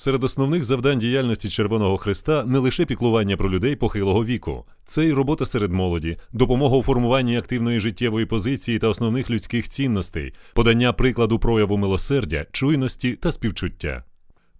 Серед основних завдань діяльності Червоного Христа не лише піклування про людей похилого віку, це й робота серед молоді, допомога у формуванні активної життєвої позиції та основних людських цінностей, подання прикладу прояву милосердя, чуйності та співчуття.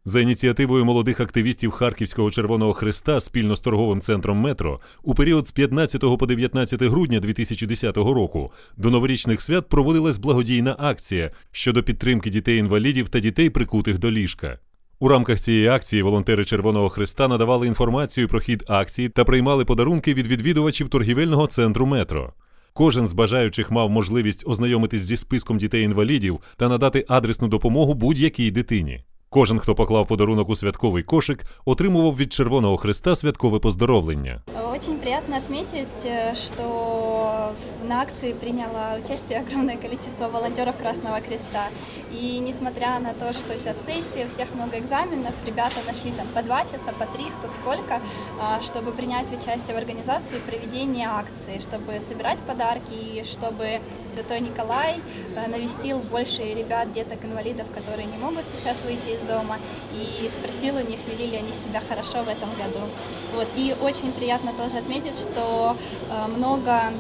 За ініціативою молодих активістів Харківського Червоного Христа спільно з торговим центром Метро у період з 15 по 19 грудня 2010 року до новорічних свят проводилась благодійна акція щодо підтримки дітей-інвалідів та дітей, прикутих до ліжка. У рамках цієї акції волонтери Червоного Христа надавали інформацію про хід акції та приймали подарунки від відвідувачів торгівельного центру Метро. Кожен з бажаючих мав можливість ознайомитись зі списком дітей-інвалідів та надати адресну допомогу будь-якій дитині. Кожен, хто поклав подарунок у святковий кошик, отримував від Червоного Христа святкове поздоровлення. Очень приятно отметить, э, что на акции приняло участие огромное количество волонтеров Красного Креста. И несмотря на то, что сейчас сессия, всех много экзаменов, ребята нашли там по два часа, по три, кто сколько, а, чтобы принять участие в организации проведения акции, чтобы собирать подарки, и чтобы Святой Николай э, навестил больше ребят, деток-инвалидов, которые не могут сейчас выйти из дома, и спросил у них, вели ли они себя хорошо в этом году. Вот. И очень приятно тоже отметить, что э, много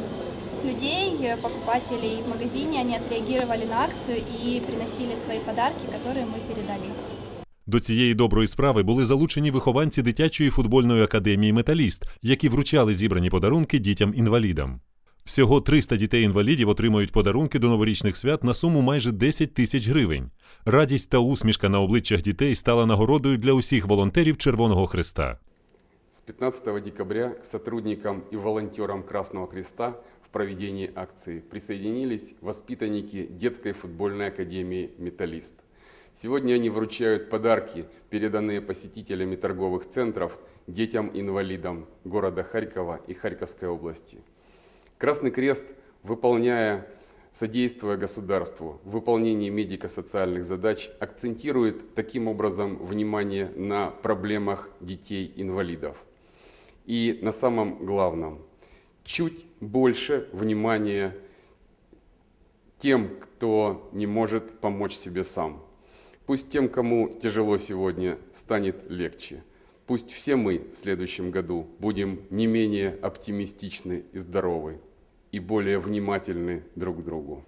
людей, э, покупателей в магазине, они отреагировали на акцию и приносили свои подарки, которые мы передали. До цієї доброї справи були залучені вихованці дитячої футбольної академії Металіст, які вручали зібрані подарунки дітям-інвалідам. Всього 300 дітей-інвалідів отримують подарунки до новорічних свят на суму майже 10 тисяч гривень. Радість та усмішка на обличчях дітей стала нагородою для усіх волонтерів Червоного Христа. С 15 декабря к сотрудникам и волонтерам Красного Креста в проведении акции присоединились воспитанники детской футбольной академии «Металлист». Сегодня они вручают подарки, переданные посетителями торговых центров детям-инвалидам города Харькова и Харьковской области. Красный Крест, выполняя, содействуя государству в выполнении медико-социальных задач, акцентирует таким образом внимание на проблемах детей-инвалидов. И на самом главном, чуть больше внимания тем, кто не может помочь себе сам. Пусть тем, кому тяжело сегодня, станет легче. Пусть все мы в следующем году будем не менее оптимистичны и здоровы, и более внимательны друг к другу.